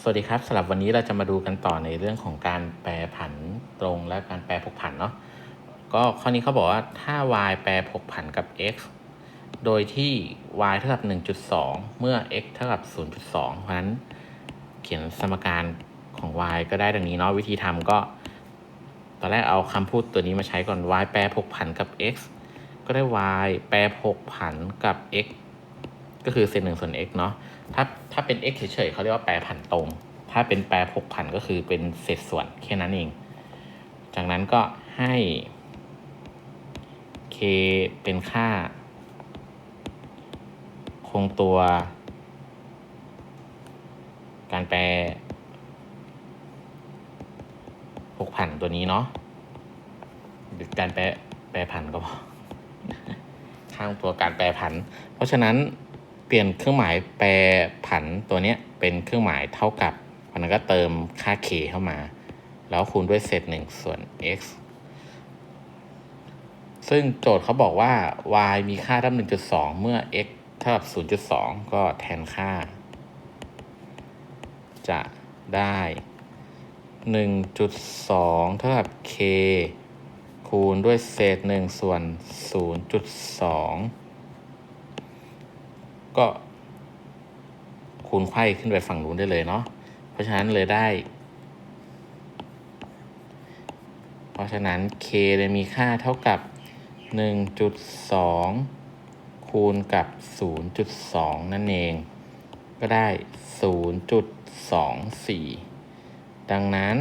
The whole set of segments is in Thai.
สวัสดีครับสำหรับวันนี้เราจะมาดูกันต่อในเรื่องของการแปรผันตรงและการแปรผกผันเนาะก็ข้อนี้เขาบอกว่าถ้า y แปรผกผันกับ x โดยที่ y เท่ากับ 1.2 เมื่อ x เท่ากับ 0.2 เพราะฉะนั้นเขียนสมการของ y ก็ได้ดังนี้เนาะวิธีทำก็ ตอนแรกเอาคำพูดตัวนี้มาใช้ก่อน y แปรผกผันกับ x ก็ได้ y แปรผกผันกับ x ก็คือเศษหนึ่งส่วน x เนาะถ้าถ้าเป็น x เฉยๆเขาเรียกว่าแปรผันตรง ถ้าเป็นแปรผกผันก็คือเป็นเศษส่วนแค่นั้นเอง จากนั้นก็ให้ k เป็นค่า คงตัว การแปรผกผันตัวนี้เนาะหรือการแปรแปรผันก็พอข้างตัวการแปรผัน เพราะฉะนั้น ลี่ยนเครื่องหมายแปรผันตัวเนี้ยเป็นเครื่องหมายเท่ากับมันนนก็เติมค่า k เข้ามา แล้วคูณด้วยเศษหนึ่งส่วน x ซึ่งโจทย์เขาบอกว่า y มีค่าเท่า1.2 เมื่อ x เท่ากับ0.2 ก็แทนค่า จะได้ 1.2 เท่ากับ k คูณด้วยเศษ1ส่วน 0.2 ก็คูณไขว้ขึ้นไปฝั่งนู้นได้เลยเนาะเพราะฉะนั้นเลยได้ เพราะฉะนั้น k เลยมีค่าเท่ากับ 1.2 คูณกับ 0.2 นั่นเอง ก็ได้ 0.24 ดังนั้น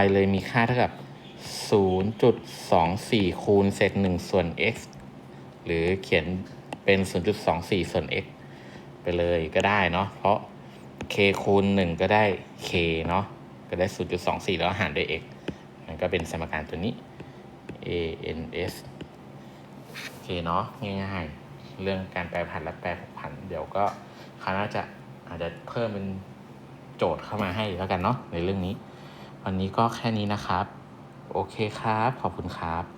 y เลยมีค่าเท่ากับ 0.24 คูณเศษ1ส่วน x หรือเขียน เป็น 0.24 ส่วน x ไปเลยก็ได้เนาะเพราะ k คูณ 1 ก็ได้ k เนาะก็ได้ 0.24 แล้วหารด้วย x มันก็เป็นสมการตัวนี้ a n s โอเคเนาะง่ายๆ เรื่องการแปรผันและแปรผกผัน เดี๋ยวก็คราวหน้าจะอาจจะเพิ่มเป็นโจทย์เข้ามาให้แล้วกันเนาะในเรื่องนี้ วันนี้ก็แค่นี้นะครับ โอเคครับ ขอบคุณครับ